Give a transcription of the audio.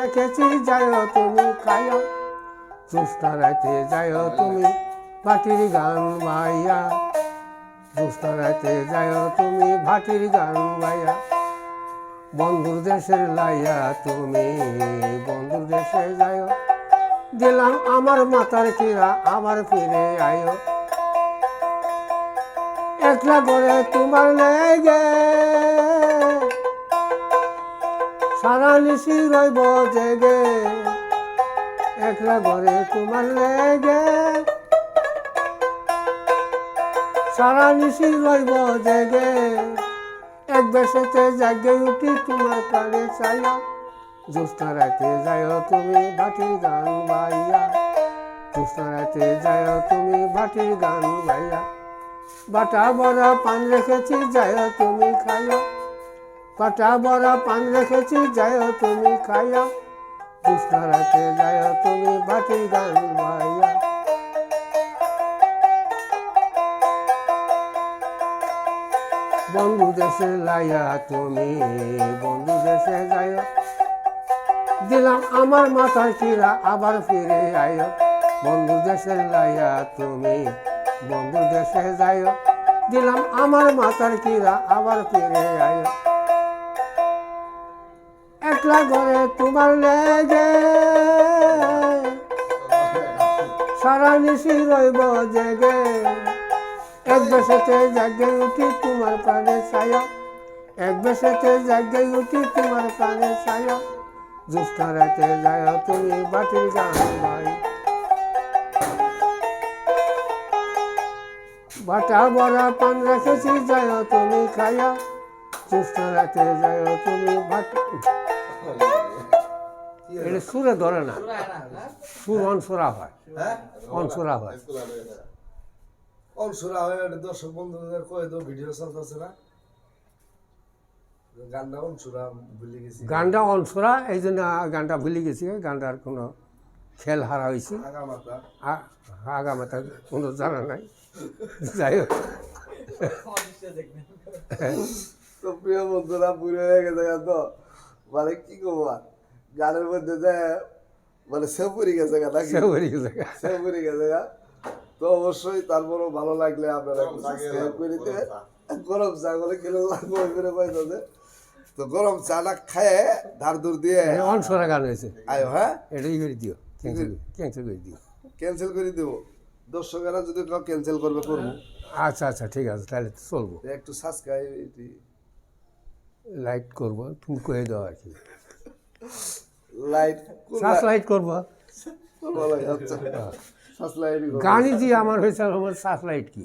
রেখেছি যায় তুমি খাইয়া। জ্যোৎস্না রাতে যায় তুমি ভাটির গান বাইয়া জ্যোৎস্না রাতে যায় তুমি ভাটির গান বাইয়া বন্ধুর দেশের লাইয়া তুমি বন্ধুর দেশে যায় দিলাম আমার মাতার কিরা, আবার ফিরে আয়ো একলা করে তোমার লেগে সারা নিশি রইব জেগে, একলা ঘরে তোমার লেগে। সারা নিশি রইব জেগে, এক বেশেতে জাগে উঠি তোমার প্রাণে চাইয়া জ্যোৎস্না রাতে যায় তুমি ভাটির গান বাইয়া জ্যোৎস্না রাতে যায় তুমি ভাটির গান বাইয়া বাটা বড়া পান রেখেছি যায় তুমি খাইয়া। বাটা বড়া পান রেখেছি যায় তুমি খাইয়া। জ্যোৎস্না রাতে যায় তুমি ভাটির গান বাইয়া। বন্ধু দেশে লাইয়া তুমি, বন্ধু দেশে যায় দিলাম আমার মাথার কিরা আবার ফিরে আয় বন্ধু দেশে লাইয়া তুমি, বন্ধু দেশে যায় দিলাম আমার মাথার কিরা আবার ফিরে আয় একলা ঘরে তোমার লেগে। সারা নিশি রইব জেগে। এক বেশেতে জাগে উঠি তোমার প্রাণে ছায়া। এক বেশেতে জাগে উঠি তোমার প্রাণে ছায়া। জ্যোৎস্না রাতে যায় তুমি বাটির গান ভাই বাটা বড়া পান রেখেছি, যায় তুমি খায়া। জ্যোৎস্না রাতে যায় তুমি বাটি এটা সুরে ধরে না। সুর অনসরা হয়। হ্যাঁ? অনসরা হয়। অনসুরা হয়ে এটা দর্শক বন্ধুদের কয়ে তো ভিডিও চলতেছে না। গানটা অনসুরা ভুলে গেছি। গানটা অনসরা এই জন্য গানটা ভুলে গেছি। গানটার কোনো খেল হারা হয়েছে। আগামাতা আ- আগামাতা কোনো জানা নাই। যাই হোক। তো প্রিয় বন্ধুরা বুড়ো হয়ে গেছে তো। মানে কি করব আর? গানের মধ্যে যে মানে সেও পড়ে গেছে গা নাকি? সে হয়ে গেছে সেও পড়ে গেছে গা। তো অবশ্যই তারপরও ভালো লাগলে আপনারা সাবস্ক্রাইব করে গরম চা। বলে কিলো লাগবে ওই করে তো গরম চাটা খায় ধার দূর দিয়ে অনসরা গান হয়েছে। আয়ো হ্যাঁ? এটাই করে দিও ক্যান্সেল ক্যান্সেল করে? দিও। ক্যান্সেল করে দেবো। দর্শকেরা যদি কেউ ক্যান্সেল করবে করব। আচ্ছা আচ্ছা ঠিক আছে তাহলে চলবো। একটু সাবস্ক্রাইব লাইট করব তুমি কয়ে দাও আর কি। লাইট শ্বাস লাইট করব। গানই দিয়ে আমার হয়েছে আমার শ্বাস লাইট কি?